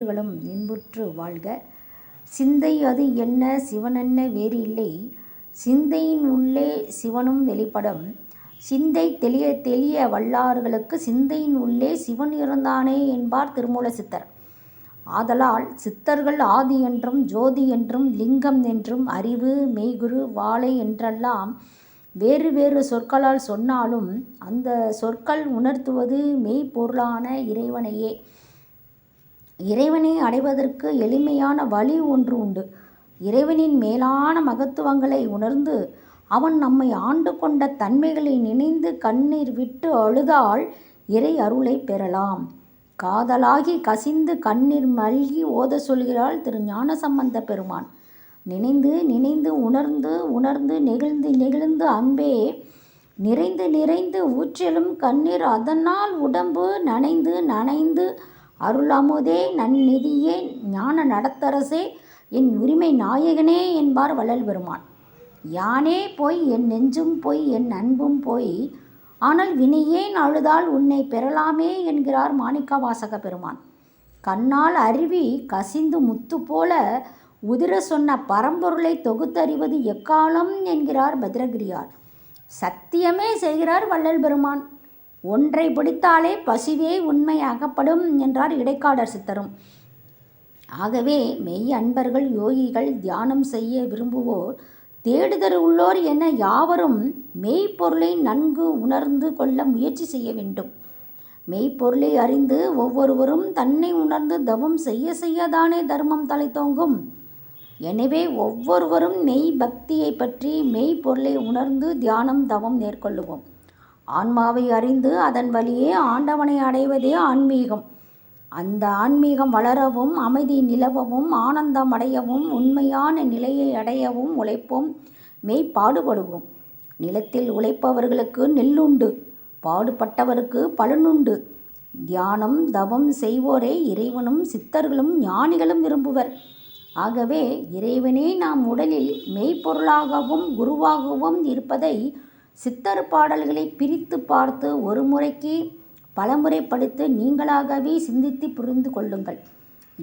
களும் இன்புற்று வாழ்க. சிந்தை அது என்ன சிவனென்ன வேறு இல்லை சிந்தையின் உள்ளே சிவனும் வெளிப்படும். சிந்தை தெளிய தெளிய வல்லார்களுக்கு சிந்தையின் உள்ளே சிவன் இருந்தானே என்பார் திருமூல சித்தர். ஆதலால் சித்தர்கள் ஆதி என்றும் ஜோதி என்றும் லிங்கம் என்றும் அறிவு மெய்குரு வாழை என்றெல்லாம் வேறு வேறு சொற்களால் சொன்னாலும் அந்த சொற்கள் உணர்த்துவது மெய்ப்பொருளான இறைவனையே. இறைவனை அடைவதற்கு எளிமையான வழி ஒன்று உண்டு. இறைவனின் மேலான மகத்துவங்களை உணர்ந்து அவன் நம்மை ஆண்டு கொண்ட தன்மைகளை நினைந்து கண்ணீர் விட்டு அழுதால் இறை அருளைப் பெறலாம். காதலாகி கசிந்து கண்ணீர் மல்கி ஓதச் சொல்கிறாள் திரு ஞானசம்பந்தப் பெருமான். நினைந்து நினைந்து உணர்ந்து உணர்ந்து நெகிழ்ந்து நெகிழ்ந்து அன்பே நிறைந்து நிறைந்து ஊற்றலும் கண்ணீர் அதனால் உடம்பு நனைந்து நனைந்து அருளமுதே நன்னிதியே ஞான நடத்தரசே என் உரிமை நாயகனே என்பார் வள்ளல் பெருமான். யானே போய் என் நெஞ்சும் பொய் என் அன்பும் பொய் ஆனால் வினையேன் அழுதால் உன்னை பெறலாமே என்கிறார் மாணிக்கவாசகப் பெருமான். கண்ணால் அருவி கசிந்து முத்துப்போல உதிர சொன்ன பரம்பொருளைத் தொகுத்தறிவது எக்காலம் என்கிறார் பத்ரகிரியார் சத்தியமே செய்கிறார் வள்ளல் பெருமான். ஒன்றை பிடித்தாலே பசுவே உண்மை அகப்படும் என்றார் இடைக்காடர் சித்தரும். ஆகவே மெய் அன்பர்கள் யோகிகள் தியானம் செய்ய விரும்புவோர் தேடுதல் உள்ளோர் என யாவரும் மெய்ப்பொருளை நன்கு உணர்ந்து கொள்ள முயற்சி செய்ய வேண்டும். மெய்ப்பொருளை அறிந்து ஒவ்வொருவரும் தன்னை உணர்ந்து தவம் செய்யச் செய்யதானே தர்மம் தழைத்தோங்கும். எனவே ஒவ்வொருவரும் மெய் பக்தியைப் பற்றி மெய்ப்பொருளை உணர்ந்து தியானம் தவம் மேற்கொள்ளுவோம். ஆன்மாவை அறிந்து அதன் வழியே ஆண்டவனை அடைவதே ஆன்மீகம். அந்த ஆன்மீகம் வளரவும் அமைதி நிலவவும் ஆனந்தம் அடையவும் உண்மையான நிலையை அடையவும் உழைப்போம் மெய் பாடுபடுவோம் நிலத்தில் உழைப்பவர்களுக்கு நெல்லுண்டு பாடுபட்டவருக்கு பலனுண்டு. தியானம் தவம் செய்வோரே இறைவனும் சித்தர்களும் ஞானிகளும் விரும்புவர். ஆகவே இறைவனே நாம் உடலில் மெய்ப்பொருளாகவும் குருவாகவும் இருப்பதை சித்தர் பாடல்களைப் பிரித்துப் பார்த்து ஒரு முறைக்கு பலமுறை படித்து நீங்களாகவே சிந்தித்து புரிந்து கொள்ளுங்கள்.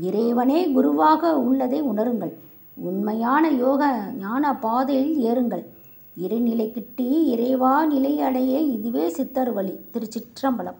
இறைவனே குருவாக உள்ளதை உணருங்கள். உண்மையான யோக ஞான பாதையில் ஏறுங்கள். இறைநிலை கிட்டி இறைவா நிலை அடைய இதுவே சித்தர் வழி. திருச்சிற்றம்பலம்.